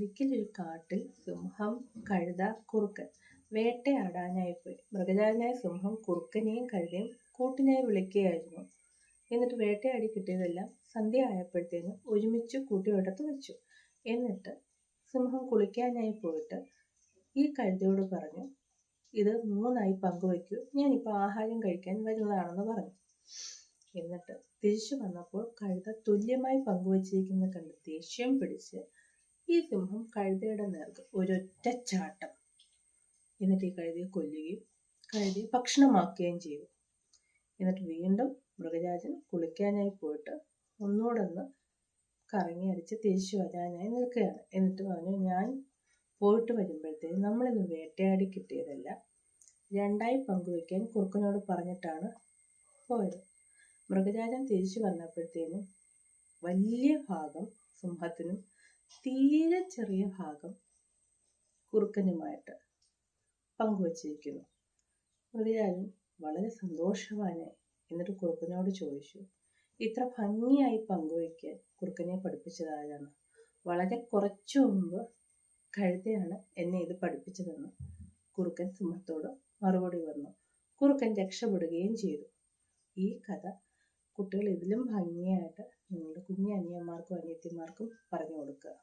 ഒരിക്കലൊരു കാട്ടിൽ സിംഹം കഴുത കുറുക്കൻ വേട്ടയാടാനായി പോയി. മൃഗജാലനായ സിംഹം കുറുക്കനെയും കഴുതയും കൂട്ടിനായി വിളിക്കുകയായിരുന്നു. എന്നിട്ട് വേട്ടയാടി കിട്ടിയതെല്ലാം സന്ധ്യ ആയപ്പോഴത്തേനും ഒരുമിച്ച് കൂട്ടിയോടത്ത് വെച്ചു. എന്നിട്ട് സിംഹം കുളിക്കാനായി പോയിട്ട് ഈ കഴുതയോട് പറഞ്ഞു ഇത് മൂന്നായി പങ്കുവയ്ക്കൂ ഞാനിപ്പോൾ ആഹാരം കഴിക്കാൻ വരുന്നതാണെന്ന് പറഞ്ഞു. എന്നിട്ട് തിരിച്ചു വന്നപ്പോൾ കഴുത തുല്യമായി പങ്കുവച്ചിരിക്കുന്ന കണ്ട് ദേഷ്യം പിടിച്ച് ഈ സിംഹം കഴുതയുടെ നേർക്ക് ഒരൊറ്റ ചാട്ടം. എന്നിട്ട് ഈ കഴുതയെ കൊല്ലുകയും കഴുതയെ ഭക്ഷണമാക്കുകയും ചെയ്തു എന്നിട്ട് വീണ്ടും മൃഗരാജൻ കുളിക്കാനായി പോയിട്ട് ഒന്നുകൂടൊന്ന് കറങ്ങി അടിച്ച് തിരിച്ചു വരാനായി നിൽക്കുകയാണ്. എന്നിട്ട് പറഞ്ഞു ഞാൻ പോയിട്ട് വരുമ്പോഴത്തേക്കും നമ്മളിന്ന് വേട്ടയാടി കിട്ടിയതല്ല. രണ്ടായി പങ്കുവയ്ക്കാൻ കുറുക്കനോട് പറഞ്ഞിട്ടാണ് പോയത്. മൃഗരാജൻ തിരിച്ചു വന്നപ്പോഴത്തേനും വലിയ ഭാഗം സിംഹത്തിനും തീരെ ചെറിയ ഭാഗം കുറുക്കനുമായിട്ട് പങ്കുവച്ചിരിക്കുന്നു. മൃഗരാജൻ വളരെ സന്തോഷവാനായി എന്നിട്ട് കുറുക്കനോട് ചോദിച്ചു ഇത്ര ഭംഗിയായി പങ്കുവയ്ക്കാൻ കുറുക്കനെ പഠിപ്പിച്ചത് ആരാണ്? വളരെ കുറച്ചു മുമ്പ് കഴുതയാണ് എന്നെ ഇത് പഠിപ്പിച്ചതെന്ന് കുറുക്കൻ സിംഹത്തോട് മറുപടി പറഞ്ഞു. കുറുക്കൻ രക്ഷപ്പെടുകയും ചെയ്തു. ഈ കഥ കുട്ടികൾ ഇതിലും ഭംഗിയായിട്ട് നിങ്ങളുടെ കുഞ്ഞു അനിയന്മാർക്കും അനിയത്തിമാർക്കും പറഞ്ഞു കൊടുക്കുക.